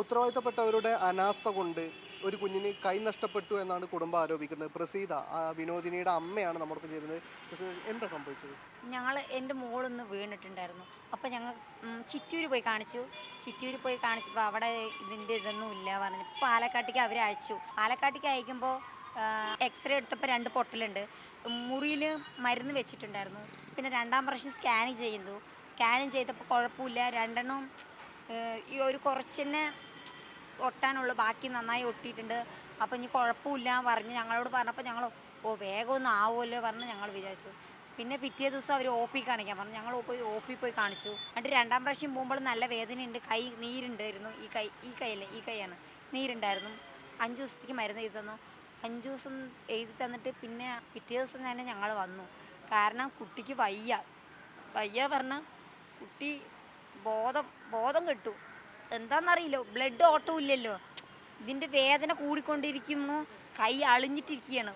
ഉത്തരവാദിത്തപ്പെട്ടവരുടെ അനാസ്ഥ കൊണ്ട് ഒരു കുഞ്ഞിന് കൈ നഷ്ടപ്പെട്ടു എന്നാണ് കുടുംബം ആരോപിക്കുന്നത്. പ്രസീത വിനോദിനിയുടെ അമ്മയാണ് നമ്മൾക്ക് ചേരുന്നത്. എന്താ സംഭവിച്ചത്? ഞങ്ങൾ എന്റെ മോളൊന്ന് വീണിട്ടുണ്ടായിരുന്നു. അപ്പോൾ ഞങ്ങൾ ചിറ്റൂർ പോയി കാണിച്ചു. ചിറ്റൂർ പോയി കാണിച്ചപ്പോൾ അവിടെ ഇതിന്റെ ഇതൊന്നും ഇല്ല പറഞ്ഞു പാലക്കാട്ടേക്ക് അവർ അയച്ചു. പാലക്കാട്ടേക്ക് അയക്കുമ്പോൾ എക്സ്റേ എടുത്തപ്പോൾ രണ്ട് പൊട്ടലുണ്ട്. മുറിയിൽ മരുന്ന് വെച്ചിട്ടുണ്ടായിരുന്നു. പിന്നെ രണ്ടാം പ്രാവശ്യം സ്കാനിങ് ചെയ്യുന്നു. സ്കാനിങ് ചെയ്തപ്പോൾ കുഴപ്പമില്ല. രണ്ടെണ്ണം ഈ ഒരു കുറച്ച് തന്നെ ഒട്ടാനുള്ളൂ ബാക്കി നന്നായി ഒട്ടിയിട്ടുണ്ട്. അപ്പോൾ ഇനി കുഴപ്പമില്ല പറഞ്ഞ് ഞങ്ങളോട് പറഞ്ഞപ്പോൾ ഞങ്ങൾ ഓ വേഗം ഒന്ന് ആവുമല്ലോ പറഞ്ഞ് ഞങ്ങൾ വിചാരിച്ചു. പിന്നെ പിറ്റേ ദിവസം അവർ ഒ പി കാണിക്കാൻ പറഞ്ഞു. ഞങ്ങൾ പോയി ഒ പി പോയി കാണിച്ചു. എന്നിട്ട് രണ്ടാം പ്രാവശ്യം പോകുമ്പോൾ നല്ല വേദനയുണ്ട് കൈ നീരുണ്ടായിരുന്നു. ഈ കൈ ഈ കൈയല്ലേ ഈ കൈയാണ്. നീരുണ്ടായിരുന്നു. അഞ്ച് ദിവസത്തേക്ക് മരുന്ന് എഴുതി തന്നു. അഞ്ച് ദിവസം എഴുതി തന്നിട്ട് പിന്നെ പിറ്റേ ദിവസം തന്നെ ഞങ്ങൾ വന്നു. കാരണം കുട്ടിക്ക് വയ്യ. വയ്യ പറഞ്ഞ കുട്ടി ബോധം ബോധം കെട്ടു. എന്താണെന്നറിയില്ല ബ്ലഡ് ഓട്ടവും ഇല്ലല്ലോ. ഇതിന്റെ വേദന കൂടിക്കൊണ്ടിരിക്കുന്നു. കൈ അളിഞ്ഞിട്ടിരിക്കുകയാണ്.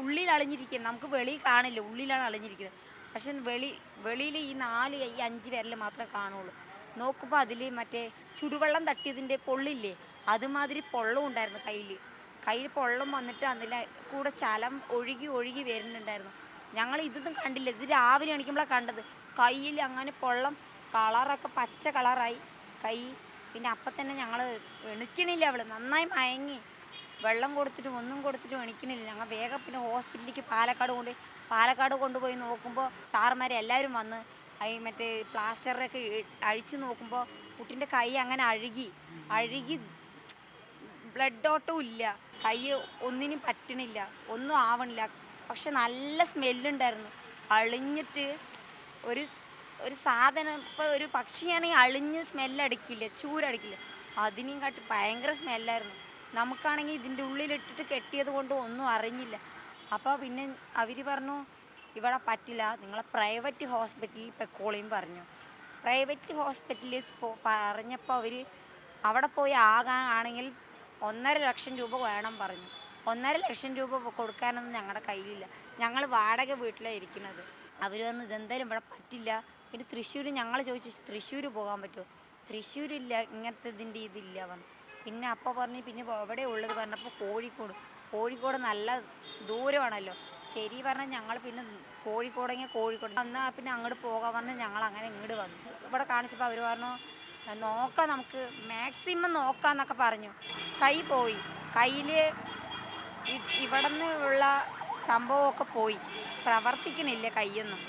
ഉള്ളിൽ അളിഞ്ഞിരിക്കുകയാണ്. നമുക്ക് വെളിയിൽ കാണില്ല. ഉള്ളിലാണ് അളിഞ്ഞിരിക്കുന്നത്. പക്ഷെ വെളി വെളിയിൽ ഈ നാല് ഈ അഞ്ച് വിരൽ മാത്രമേ കാണുള്ളൂ. നോക്കുമ്പോൾ അതിൽ മറ്റേ ചുടുവെള്ളം തട്ടിയതിന്റെ പൊള്ളില്ലേ? അതുമാതിരി പൊള്ളം ഉണ്ടായിരുന്നു കയ്യിൽ കയ്യിൽ പൊള്ളം വന്നിട്ട് അതിൽ കൂടെ ചലം ഒഴുകി ഒഴുകി വരുന്നുണ്ടായിരുന്നു. ഞങ്ങൾ ഇതൊന്നും കണ്ടില്ല. ഇത് രാവിലെ എണീക്കുമ്പോഴാണ് കണ്ടത്. കയ്യിൽ അങ്ങനെ പൊള്ളം കളറൊക്കെ പച്ച കളറായി. കൈ പിന്നെ അപ്പം തന്നെ ഞങ്ങൾ എണിക്കണില്ല അവൾ. നന്നായി മയങ്ങി. വെള്ളം കൊടുത്തിട്ടും ഒന്നും കൊടുത്തിട്ടും എണിക്കണില്ല. ഞങ്ങൾ വേഗം പിന്നെ ഹോസ്പിറ്റലിലേക്ക് പാലക്കാട് കൊണ്ട് പാലക്കാട് കൊണ്ടുപോയി നോക്കുമ്പോൾ സാറുമാർ എല്ലാവരും വന്ന് ഈ മറ്റേ പ്ലാസ്റ്ററൊക്കെ അഴിച്ചു നോക്കുമ്പോൾ കുട്ടിന്റെ കൈ അങ്ങനെ അഴുകി. അഴുകി ബ്ലഡ് ഓട്ടവും ഇല്ല. കൈ ഒന്നിനും പറ്റണില്ല. ഒന്നും ആവണില്ല. പക്ഷെ നല്ല സ്മെല്ലുണ്ടായിരുന്നു. അളിഞ്ഞിട്ട് ഒരു ഒരു സാധനം ഇപ്പോൾ ഒരു പക്ഷിയാണെങ്കിൽ അളിഞ്ഞ് സ്മെല്ലടിക്കില്ല ചൂരടിക്കില്ല? അതിനെയും കാട്ടി ഭയങ്കര സ്മെല്ലായിരുന്നു. നമുക്കാണെങ്കിൽ ഇതിന്റെ ഉള്ളിലിട്ടിട്ട് കെട്ടിയത് കൊണ്ട് ഒന്നും അറിഞ്ഞില്ല. അപ്പോൾ പിന്നെ അവർ പറഞ്ഞു ഇവിടെ പറ്റില്ല നിങ്ങളെ പ്രൈവറ്റ് ഹോസ്പിറ്റലിൽ പെക്കോളിയും പറഞ്ഞു. പ്രൈവറ്റ് ഹോസ്പിറ്റലിൽ പറഞ്ഞപ്പോൾ അവർ അവിടെ പോയി ആകാണെങ്കിൽ ഒന്നര ലക്ഷം രൂപ വേണം പറഞ്ഞു. ഒന്നര ലക്ഷം രൂപ കൊടുക്കാനൊന്നും ഞങ്ങളുടെ കയ്യിലില്ല. ഞങ്ങൾ വാടക വീട്ടിലാണ് ഇരിക്കുന്നത്. അവർ പറഞ്ഞു ഇതെന്തായാലും ഇവിടെ പറ്റില്ല. പിന്നെ തൃശ്ശൂർ ഞങ്ങൾ ചോദിച്ചു തൃശ്ശൂർ പോകാൻ പറ്റുമോ? തൃശ്ശൂരില്ല ഇങ്ങനത്തെ ഇതിന്റെ ഇതില്ല പറഞ്ഞു. പിന്നെ അപ്പോൾ പറഞ്ഞ് പിന്നെ അവിടെ ഉള്ളത് പറഞ്ഞപ്പോൾ കോഴിക്കോട് കോഴിക്കോട് നല്ല ദൂരമാണല്ലോ. ശരി പറഞ്ഞാൽ ഞങ്ങൾ പിന്നെ കോഴിക്കോടെങ്കിൽ കോഴിക്കോട്. എന്നാൽ പിന്നെ അങ്ങോട്ട് പോകാൻ പറഞ്ഞാൽ ഞങ്ങൾ അങ്ങനെ ഇങ്ങോട്ട് വന്നു. ഇവിടെ കാണിച്ചപ്പോൾ അവർ പറഞ്ഞു നോക്കാം നമുക്ക് മാക്സിമം നോക്കാം എന്നൊക്കെ പറഞ്ഞു. കൈ പോയി. കയ്യിൽ ഇവിടെ നിന്നുള്ള സംഭവമൊക്കെ പോയി. പ്രവർത്തിക്കുന്നില്ല കൈയൊന്നും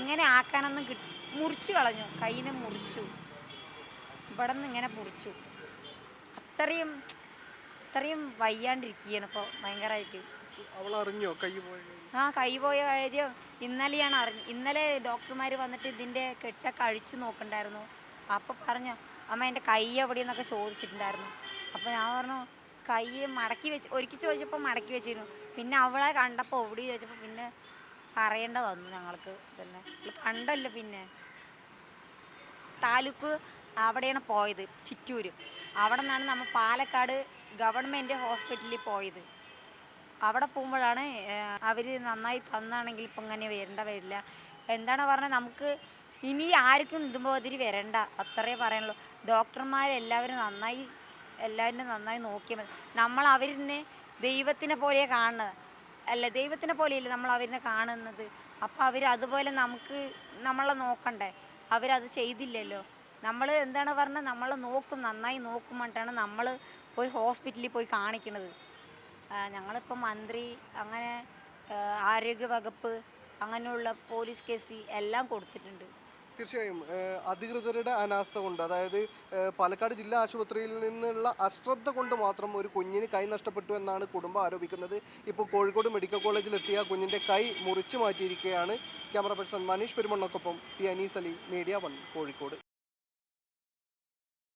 ഇങ്ങനെ ആക്കാനൊന്നും കിട്ടി മുറിച്ചു കളഞ്ഞു. കൈനെ മുറിച്ചു. ഇവിടെ നിന്ന് ഇങ്ങനെ മുറിച്ചു. അത്രയും അത്രയും വയ്യാണ്ടിരിക്കുകയാണ് ഇപ്പോൾ ഭയങ്കരമായിട്ട് അവൾ അറിഞ്ഞോ കൈ ആ കൈ പോയ കാര്യം ഇന്നലെയാണ് അറിഞ്ഞു ഇന്നലെ ഡോക്ടർമാർ വന്നിട്ട് ഇതിന്റെ കെട്ടൊക്കെ അഴിച്ചു നോക്കണ്ടായിരുന്നു. അപ്പോൾ പറഞ്ഞു അമ്മ എന്റെ കൈ എവിടെയെന്നൊക്കെ ചോദിച്ചിട്ടുണ്ടായിരുന്നു. അപ്പോൾ ഞാൻ പറഞ്ഞു കൈ മടക്കി വെച്ച് ഒരിക്കൽ ചോദിച്ചപ്പോൾ മടക്കി വെച്ചിരുന്നു. പിന്നെ അവളെ കണ്ടപ്പോൾ ഒവിടെ ചോദിച്ചപ്പോൾ പിന്നെ പറയേണ്ട വന്നു ഞങ്ങൾക്ക് തന്നെ കണ്ടല്ല പിന്നെ. താലൂക്ക് അവിടെയാണ് പോയത് ചിറ്റൂർ അവിടെ നിന്നാണ് നമ്മൾ പാലക്കാട് ഗവൺമെന്റ് ഹോസ്പിറ്റലിൽ പോയത്. അവിടെ പോകുമ്പോഴാണ് അവർ നന്നായി തന്നാണെങ്കിൽ ഇപ്പം ഇങ്ങനെ വരേണ്ട വരില്ല. എന്താണ് പറഞ്ഞത്? നമുക്ക് ഇനി ആർക്കും ഇതുമാതിരി വരണ്ട. അത്രേ പറയാനുള്ളൂ. ഡോക്ടർമാരെല്ലാവരും നന്നായി എല്ലാവരും നന്നായി നോക്കിയാൽ മതി. നമ്മൾ അവരിനെ ദൈവത്തിനെ പോലെയാണ് കാണുന്നത്. അല്ല ദൈവത്തിനെ പോലെയല്ലേ നമ്മൾ അവരിനെ കാണുന്നത്? അപ്പോൾ അവർ അതുപോലെ നമുക്ക് നമ്മളെ നോക്കണ്ടേ? അവരത് ചെയ്തില്ലല്ലോ. നമ്മൾ എന്താണ് പറഞ്ഞത് നമ്മളെ നോക്കും നന്നായി നോക്കും നമ്മൾ ഒരു ഹോസ്പിറ്റലിൽ പോയി കാണിക്കുന്നത് ഞങ്ങളിപ്പോൾ മന്ത്രി അങ്ങനെ ആരോഗ്യ വകുപ്പ് അങ്ങനെയുള്ള പോലീസ് കേസ് എല്ലാം കൊടുത്തിട്ടുണ്ട്. തീർച്ചയായും അധികൃതരുടെ അനാസ്ഥ കൊണ്ട് അതായത് പാലക്കാട് ജില്ലാ ആശുപത്രിയിൽ നിന്നുള്ള അശ്രദ്ധ കൊണ്ട് മാത്രം ഒരു കുഞ്ഞിന് കൈ നഷ്ടപ്പെട്ടു എന്നാണ് കുടുംബം ആരോപിക്കുന്നത്. ഇപ്പോൾ കോഴിക്കോട് മെഡിക്കൽ കോളേജിലെത്തിയ കുഞ്ഞിന്റെ കൈ മുറിച്ചു മാറ്റിയിരിക്കുകയാണ്. Camera person Manish പെരുമണ്ണക്കൊപ്പം T Anees Ali Media One Kozhikode.